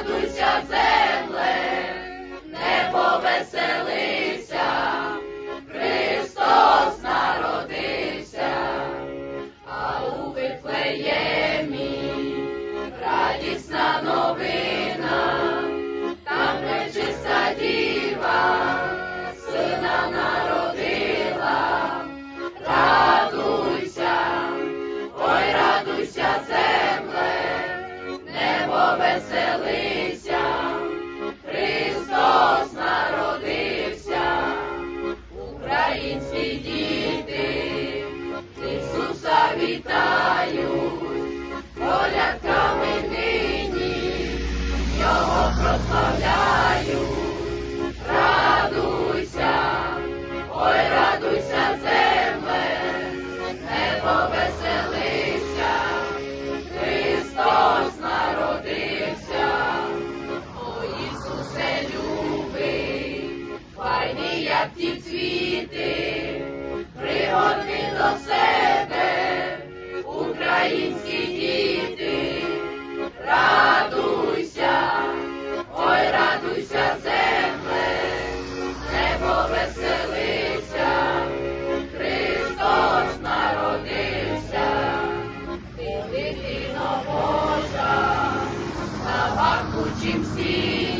радуйся, земле, не повеселися, Христос народився, а у Вифлеємі радісна новина. повеселися, Христос народився, українські діти, Ісуса вітають, полятками нині, Його прославляю, радуйся, ой, радуйся, земле, не пове. як ті цвіти, пригодні до себе, українські діти, радуйся, ой, радуйся, земле, небо веселися, Христос народився, ти дитино Божа, на варку чим всі.